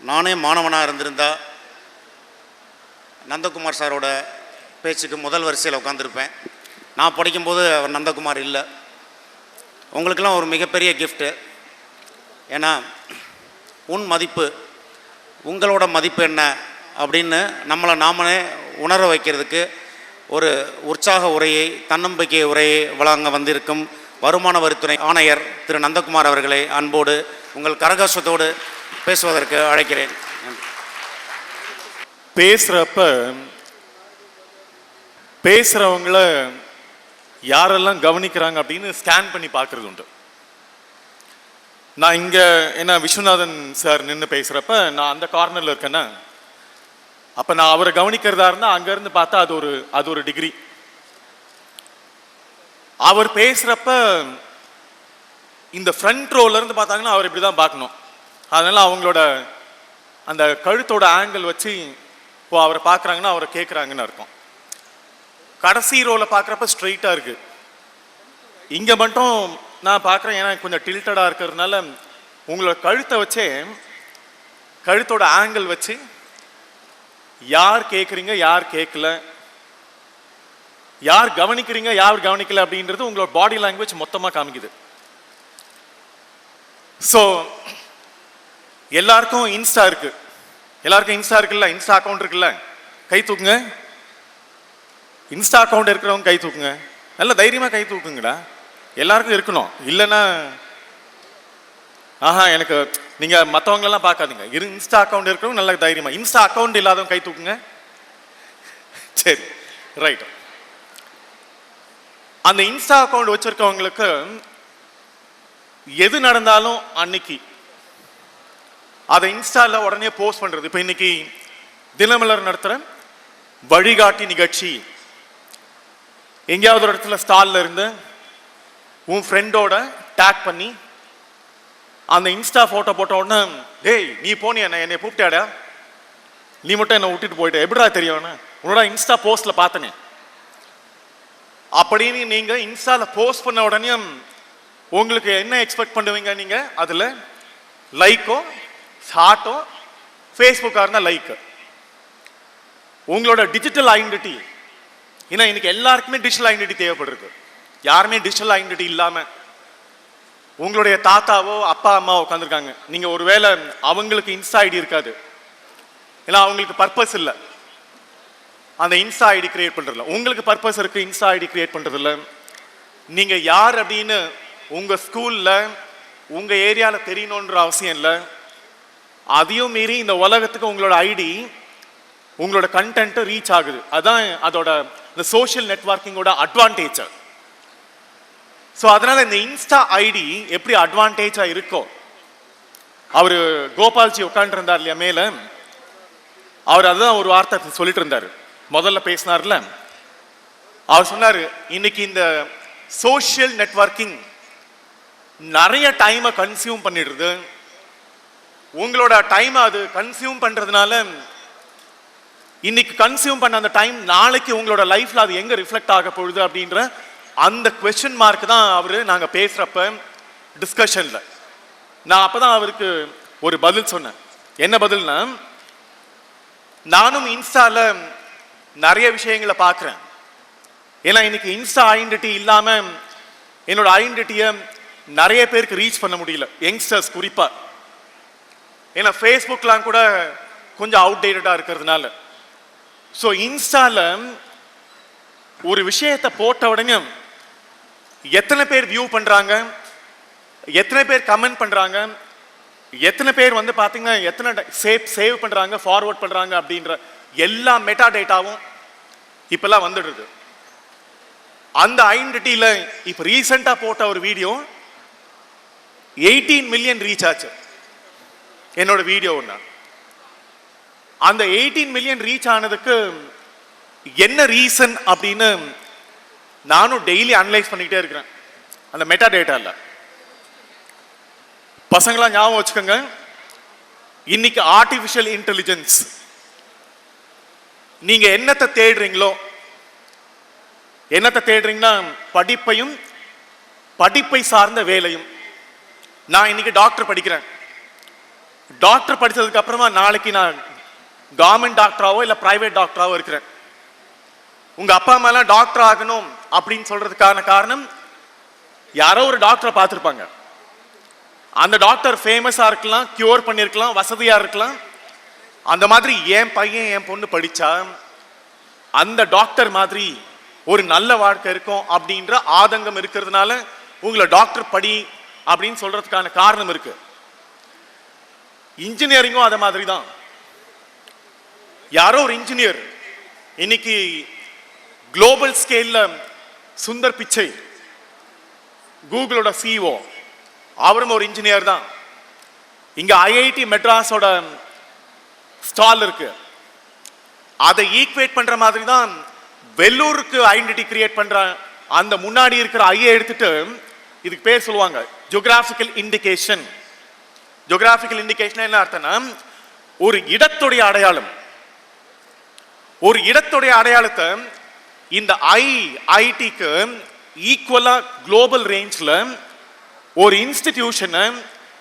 நானே மாணவனாக இருந்திருந்தால் நந்தகுமார் சாரோட பேச்சுக்கு முதல் வரிசையில் உட்காந்துருப்பேன் நான் படிக்கும்போது அவர் நந்தகுமார் இல்லை. உங்களுக்கெல்லாம் ஒரு மிகப்பெரிய கிஃப்ட்டு ஏன்னா உன் மதிப்பு உங்களோட மதிப்பு என்ன அப்படின்னு நம்மளை நாமளே உணர வைக்கிறதுக்கு ஒரு உற்சாக உரையை தன்னம்பிக்கை உரையை வழங்க வந்திருக்கும் வருமான வரித்துறை ஆணையர் திரு நந்தகுமார் அவர்களை அன்போடு உங்கள் கரகசத்தோடு பேசுவதற்கு அழைக்கிறேன். பேசுகிறப்ப பேசுறப்ப பேசுறவங்கள யாரெல்லாம் கவனிக்கிறாங்க அப்படின்னு ஸ்கேன் பண்ணி பார்க்கறது உண்டு. நான் இங்க என்ன விஸ்வநாதன் சார் நின்று பேசுறப்ப நான் அந்த கார்னர்ல இருக்கேன்னா அப்ப நான் அவரை கவனிக்கிறதா இருந்தா அங்க இருந்து பார்த்தா அது ஒரு அது ஒரு டிகிரி அவர் பேசுறப்ப இந்த ஃப்ரண்ட் ரோல இருந்து பார்த்தாங்கன்னா அவர் இப்படி தான் பார்க்கணும். அதனால் அவங்களோட அந்த கழுத்தோட ஆங்கிள் வச்சு இப்போ அவரை பார்க்குறாங்கன்னா அவரை கேட்குறாங்கன்னு அர்த்தம். கடைசி ரோவில் பார்க்குறப்ப ஸ்ட்ரைட்டாக இருக்குது இங்கே மட்டும் நான் பார்க்குறேன் ஏன்னா கொஞ்சம் டில்டடாக இருக்கிறதுனால உங்களோட கழுத்தை வச்சே கழுத்தோட ஆங்கிள் வச்சு யார் கேட்குறீங்க யார் கேட்கல யார் கவனிக்கிறீங்க யார் கவனிக்கல அப்படின்றது உங்களோட பாடி லாங்குவேஜ் மொத்தமாக காமிக்குது. ஸோ எல்லாருக்கும் இன்ஸ்டா இருக்கு. எல்லாருக்கும் இன்ஸ்டா இருக்குல்ல? இன்ஸ்டா அக்கௌண்ட் இருக்குல்ல? கை தூக்குங்க. இன்ஸ்டா அக்கௌண்ட் இருக்கிறவங்க கை தூக்குங்க. நல்ல தைரியமாக கை தூக்குங்கடா. எல்லாருக்கும் இருக்கணும். இல்லைன்னா ஆஹா எனக்கு நீங்கள் மற்றவங்களெல்லாம் பார்க்காதீங்க. இரு இன்ஸ்டா அக்கவுண்ட் இருக்கிறவங்க நல்ல தைரியமாக இன்ஸ்டா அக்கவுண்ட் இல்லாதவங்க கை தூக்குங்க. சரி ரைட் அந்த இன்ஸ்டா அக்கவுண்ட் வச்சுருக்கவங்களுக்கு எது நடந்தாலும் அன்னைக்கு அதை இன்ஸ்டாவில் உடனே போஸ்ட் பண்ணுறது இப்போ இன்னைக்கு தினமலர் நடத்துகிற வழிகாட்டி நிகழ்ச்சி. எங்கேயாவது ஒரு இடத்துல ஸ்டாலில் இருந்து உன் ஃப்ரெண்டோட டேக் பண்ணி அந்த இன்ஸ்டா ஃபோட்டோ போட்ட உடனே டேய் நீ போனியா? என்ன என்னை கூப்பிட்டாடா நீ மட்டும் என்னை விட்டுட்டு போயிட்ட. எப்படிடா தெரியும் உன்னோட இன்ஸ்டா போஸ்டில் பார்த்தனே. அப்படின்னு நீங்கள் இன்ஸ்டாவில் போஸ்ட் பண்ண உடனே உங்களுக்கு என்ன எக்ஸ்பெக்ட் பண்ணுவீங்க நீங்கள் அதில் லைக்கோ ஹார்ட்டோ ஃபேஸ்புக்காக இருந்தால் லைக் உங்களோட டிஜிட்டல் ஐடென்டிட்டி ஏன்னா இன்னைக்கு எல்லாருக்குமே டிஜிட்டல் ஐடென்டிட்டி தேவைப்படுறது யாருமே டிஜிட்டல் ஐடென்டிட்டி இல்லாமல் உங்களுடைய தாத்தாவோ அப்பா அம்மாவோ உட்காந்துருக்காங்க நீங்கள் ஒருவேளை அவங்களுக்கு இன்ஸ்டா ஐடி இருக்காது. ஏன்னா அவங்களுக்கு பர்பஸ் இல்லை. அந்த இன்ஸ்டா ஐடி கிரியேட் பண்ணுறதில்ல உங்களுக்கு பர்பஸ் இருக்குது இன்ஸ்டா ஐடி கிரியேட் பண்ணுறதில்ல நீங்கள் யார் அப்படின்னு உங்கள் ஸ்கூலில் உங்கள் ஏரியாவில் தெரியணுன்ற அவசியம் இல்லை. அதையும் மீறி இந்த உலகத்துக்கு உங்களோட ஐடி உங்களோட கண்டென்ட் ரீச் ஆகுது. அதான் அதோட இந்த சோஷியல் நெட்வொர்க்கிங்கோட அட்வான்டேஜ் ஸோ அதனால இந்த இன்ஸ்டா ஐடி எப்படி அட்வான்டேஜாக இருக்கோ அவர் கோபால்ஜி உட்காந்துருந்தார் இல்லையா மேல? அவர் அதுதான் ஒரு வார்த்தை சொல்லிட்டு இருந்தார். முதல்ல பேசினார்ல. அவர் சொன்னார் இன்னைக்கு இந்த சோஷியல் நெட்வொர்க்கிங் நிறைய டைமை கன்சியூம் பண்ணிடுறது உங்களோட டைம் அது கன்சியூம் பண்ணுறதுனால இன்னைக்கு கன்சியூம் பண்ண அந்த டைம் நாளைக்கு உங்களோட லைஃப்பில் அது எங்கே ரிஃப்ளெக்ட் ஆக போகுது அப்படின்ற அந்த கொஷின் மார்க் தான் அவர் நாங்கள் பேசுகிறப்ப டிஸ்கஷனில் நான் அப்போ தான் அவருக்கு ஒரு பதில் சொன்னேன். என்ன பதில்னா நானும் இன்ஸ்டாவில் நிறைய விஷயங்களை பார்க்குறேன் ஏன்னா இன்னைக்கு இன்ஸ்டா ஐடென்டிட்டி இல்லாமல் என்னோட ஐடென்டிட்டியை நிறைய பேருக்கு ரீச் பண்ண முடியல. யங்ஸ்டர்ஸ் குறிப்பாக ஏன்னா ஃபேஸ்புக்லாம் கூட கொஞ்சம் அவுடேட்டடாக இருக்கிறதுனால. ஸோ இன்ஸ்டாவில் ஒரு விஷயத்தை போட்ட உடனே எத்தனை பேர் வியூ பண்ணுறாங்க எத்தனை பேர் கமெண்ட் பண்ணுறாங்க எத்தனை பேர் வந்து பார்த்தீங்கன்னா எத்தனை சேவ் சேவ் பண்ணுறாங்க ஃபார்வர்ட் பண்ணுறாங்க அப்படின்ற எல்லா மெட்டா டேட்டாவும் இப்போல்லாம் வந்துடுது. அந்த ஐடென்டிட்டியில் இப்போ ரீசெண்டாக போட்ட ஒரு வீடியோ எயிட்டீன் மில்லியன் ரீச் ஆச்சு. என்னோட வீடியோ ஒன்று அந்த எயிட்டீன் மில்லியன் ரீச் ஆனதுக்கு என்ன ரீசன் அப்படின்னு நானும் டெய்லி அனலைஸ் பண்ணிக்கிட்டே இருக்கிறேன். அந்த மெட்டா டேட்டாவில் பசங்களாம் ஞாபகம் வச்சுக்கோங்க. இன்னைக்கு ஆர்டிஃபிஷியல் இன்டெலிஜென்ஸ் நீங்க என்னத்தை தேடுறீங்களோ என்னத்தை தேடுறீங்கன்னா படிப்பையும் படிப்பை சார்ந்த வேலையும். நான் இன்னைக்கு டாக்டர் படிக்கிறேன். டாக்டர் படித்ததுக்கு அப்புறமா நாளைக்கு நான் கவர்மெண்ட் டாக்டராவோ இல்லை ப்ரைவேட் டாக்டராவோ இருக்கிறேன். உங்கள் அப்பா அம்மாலாம் டாக்டர் ஆகணும் அப்படின்னு சொல்கிறதுக்கான காரணம் யாரோ ஒரு டாக்டரை பார்த்துருப்பாங்க. அந்த டாக்டர் ஃபேமஸாக இருக்கலாம் கியூர் பண்ணியிருக்கலாம் வசதியாக இருக்கலாம். அந்த மாதிரி என் பையன் என் பொண்ணு படித்தா அந்த டாக்டர் மாதிரி ஒரு நல்ல வாழ்க்கை இருக்கும் அப்படின்ற ஆதங்கம் இருக்கிறதுனால உங்களை டாக்டர் படி அப்படின்னு சொல்கிறதுக்கான காரணம் இருக்குது இன்ஜினியரிங்கும் அதே மாதிரி தான் யாரோ ஒரு இன்ஜினியர் இன்னைக்கு குளோபல் ஸ்கேலில் சுந்தர் பிச்சை கூகுளோட சிஓ அவரும் ஒரு இன்ஜினியர் தான். இங்கே ஐஐடி மெட்ராஸோட ஸ்டால் இருக்கு. அதை ஈக்குவேட் பண்ணுற மாதிரி தான் வெள்ளூருக்கு ஐடென்டிட்டி கிரியேட் பண்ணுற அந்த முன்னாடி இருக்கிற ஐயை எடுத்துட்டு இதுக்கு பேர் சொல்லுவாங்க ஜியோகிராஃபிக்கல் இண்டிகேஷன் ஜியோகிராபிக்கல் இண்டிகேஷன் என்ன அர்த்தம்னா ஒரு இடத்துடைய அடையாளம். ஒரு இடத்துடைய அடையாளத்தை இந்த ஐ ஐடிக்கு ஈக்குவலாக குளோபல் ரேஞ்சில் ஒரு இன்ஸ்டிடியூஷனை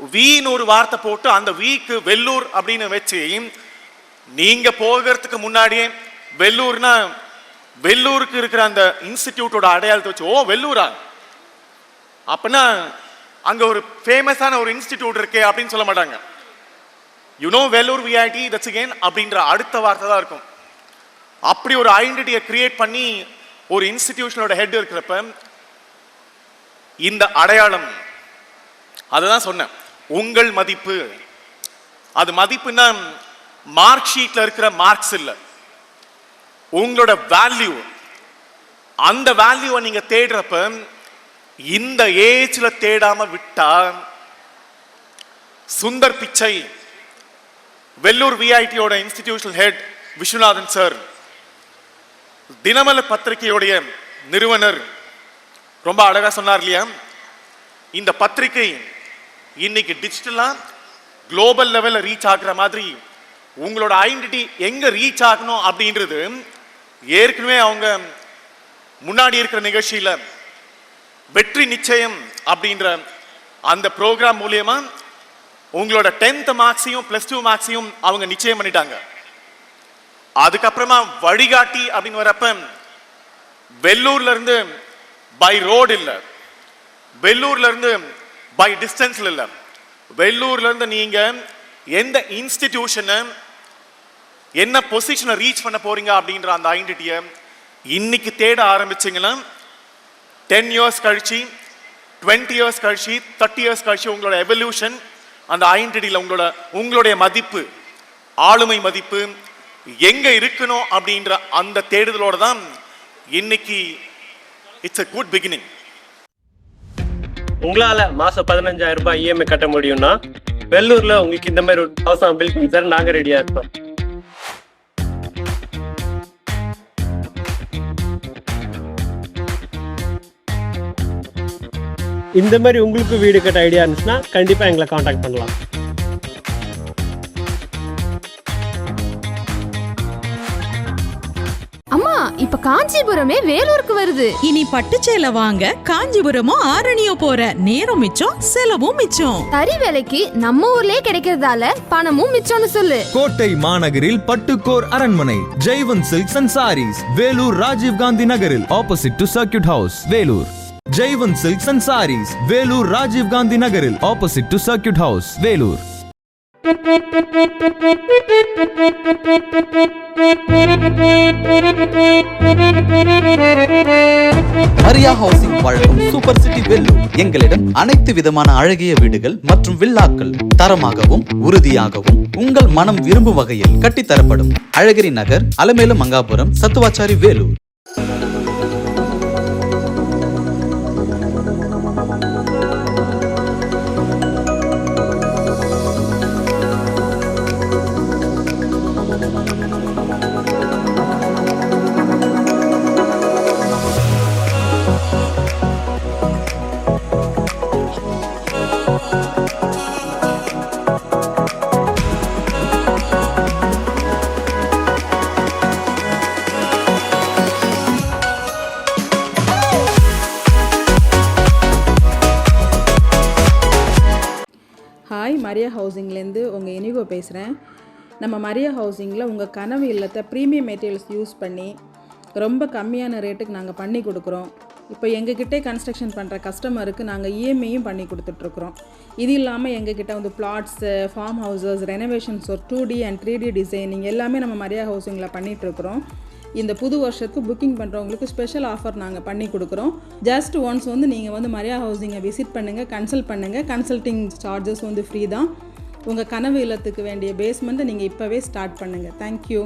வீன்னு ஒரு வார்த்தை போட்டு அந்த வீக்கு வெள்ளூர் அப்படின்னு வச்சு நீங்கள் போகிறதுக்கு முன்னாடியே வெள்ளூர்னா வெள்ளூருக்கு இருக்கிற அந்த இன்ஸ்டிடியூட்டோட அடையாளத்தை வச்சு ஓ வெள்ளூரா? அப்படின்னா அங்க ஒரு ஃபேமஸான ஒரு இன்ஸ்டிடியூட் இருக்கே அப்படின்னு சொல்ல மாட்டாங்க. You know Vellore VIT that's again அப்படின்ற அடுத்த வார்த்தை தான் இருக்கும். அப்படி ஒரு ஐடென்டிட்டியை கிரியேட் பண்ணி ஒரு இன்ஸ்டிடியூஷனோட ஹெட் இருக்கிறப்ப இந்த அடையாளம் அதுதான் சொன்னேன். உங்கள் மதிப்பு. அது மதிப்புன்னா மார்க் ஷீட்ல இருக்கிற மார்க்ஸ் இல்ல. உங்களோட வேல்யூ அந்த வேல்யூவை நீங்க தேடுறப்ப இந்த ஏஜில் தேடாம விட்டா சுந்தர் பிச்சை. வெள்ளூர் விஐடியோட இன்ஸ்டிடியூஷனல் ஹெட் விஸ்வநாதன் சார் தினமல பத்திரிகையுடைய நிறுவனர். ரொம்ப அழகா சொன்னார் இல்லையா? இந்த பத்திரிகை இன்னைக்கு டிஜிட்டலா குளோபல் லெவலில் ரீச் ஆகுற மாதிரி உங்களோட ஐடென்டிட்டி எங்க ரீச் ஆகணும் அப்படின்றது ஏற்கனவே அவங்க முன்னாடி இருக்கிற நிகழ்ச்சியில் வெற்றி நிச்சயம் அப்படின்ற அந்த ப்ரோக்ராம் மூலியமா உங்களோட டென்த் மார்க்ஸையும் பிளஸ் டூ மார்க்ஸையும் அவங்க நிச்சயம் பண்ணிட்டாங்க. அதுக்கப்புறமா வழிகாட்டி அப்படின்னு வரப்ப வெள்ளூர்ல இருந்து பை ரோடு இல்லை. வெள்ளூர்ல இருந்து பை டிஸ்டன்ஸ்ல இல்லை. வெள்ளூர்ல இருந்து நீங்க எந்த இன்ஸ்டிடியூஷனை என்ன பொசிஷனை ரீச் பண்ண போறீங்க அப்படின்ற அந்த ஐடென்டிட்டியை இன்னைக்கு தேட ஆரம்பிச்சிங்கன்னா டென் இயர்ஸ் கழிச்சு டுவெண்ட்டி இயர்ஸ் கழிச்சு தேர்ட்டி இயர்ஸ் கழிச்சு உங்களோட எவல்யூஷன் அந்த ஐடென்டிட்டியில் உங்களோட உங்களுடைய மதிப்பு ஆளுமை மதிப்பு எங்கே இருக்கணும் அப்படின்ற அந்த தேடுதலோட தான் இன்னைக்கு இட்ஸ் அ குட் பிகினிங் உங்களால மாசம் பதினஞ்சாயிரம் ரூபாய் இஎம்ஐ கட்ட முடியும்னா வெள்ளூர்ல உங்களுக்கு இந்த மாதிரி ஒரு ஹவுஸ் பில்டிங் சார் நாங்கள் நாங்க ரெடியா இருக்கோம் இந்த மாதிரி உங்களுக்கு வீடு கட்ட ஐடியா இருந்துச்சுன்னா கண்டிப்பா எங்களை காண்டாக்ட் பண்ணலாம். அம்மா இப்ப காஞ்சிபுரமே வேலூருக்கு வருது. இனி பட்டுச்சேலை வாங்க காஞ்சிபுரமோ ஆரணியோ போற நேரம் மிச்சம் செலவும் மிச்சம். தறி விலைக்கு நம்ம ஊர்லயே கிடைக்கிறதால பணமும் மிச்சம்னு சொல்லு. கோட்டை மாநகரில் பட்டுக்கோர் அரண்மனை Jaivan silks and sarees Vellore Rajiv Gandhi நகரில் opposite to circuit house Vellore. Jaivan silks and sarees Vellore Rajiv Gandhi நகரில் opposite to circuit house Vellore Maria housing வழங்கும் சூப்பர் சிட்டி வெல்லூர் எங்களிடம் அனைத்து விதமான அழகிய வீடுகள் மற்றும் வில்லாக்கள் தரமாகவும் உறுதியாகவும் உங்கள் மனம் விரும்பும் வகையில் கட்டித்தரப்படும். அழகிரி நகர் அலமேலு மங்காபுரம் சத்துவாச்சாரி வேலூர் ஹாய் மரியா ஹவுசிங்லேருந்து உங்கள் இனிகோ பேசுகிறேன் நம்ம மரியா ஹவுசிங்கில் உங்கள் கனவு இல்லத்தை ப்ரீமியம் மெட்டீரியல்ஸ் யூஸ் பண்ணி ரொம்ப கம்மியான ரேட்டுக்கு நாங்கள் பண்ணி கொடுக்குறோம். இப்போ எங்ககிட்டே கன்ஸ்ட்ரக்ஷன் பண்ணுற கஸ்டமருக்கு நாங்கள் இஎம்ஐயும் பண்ணி கொடுத்துட்ருக்குறோம். இது இல்லாமல் எங்ககிட்ட வந்து பிளாட்ஸு ஃபார்ம் ஹவுசஸ் ரெனோவேஷன்ஸ் ஒரு two D and three D designing எல்லாமே நம்ம மரியா ஹவுசிங்கில் பண்ணிகிட்ருக்குறோம் இந்த புது வருஷத்துக்கு புக்கிங் பண்ணுறவங்களுக்கு ஸ்பெஷல் ஆஃபர் நாங்கள் பண்ணி கொடுக்குறோம். ஜஸ்ட் ஒன்ஸ் வந்து நீங்கள் வந்து மரியா ஹவுசிங்கை விசிட் பண்ணுங்கள் கன்சல்ட் பண்ணுங்கள் கன்சல்டிங் சார்ஜஸ் வந்து ஃப்ரீ தான். உங்கள் கனவு இல்லத்துக்கு வேண்டிய பேஸ்மெண்ட்டை நீங்கள் இப்போவே ஸ்டார்ட் பண்ணுங்கள் தேங்க்யூ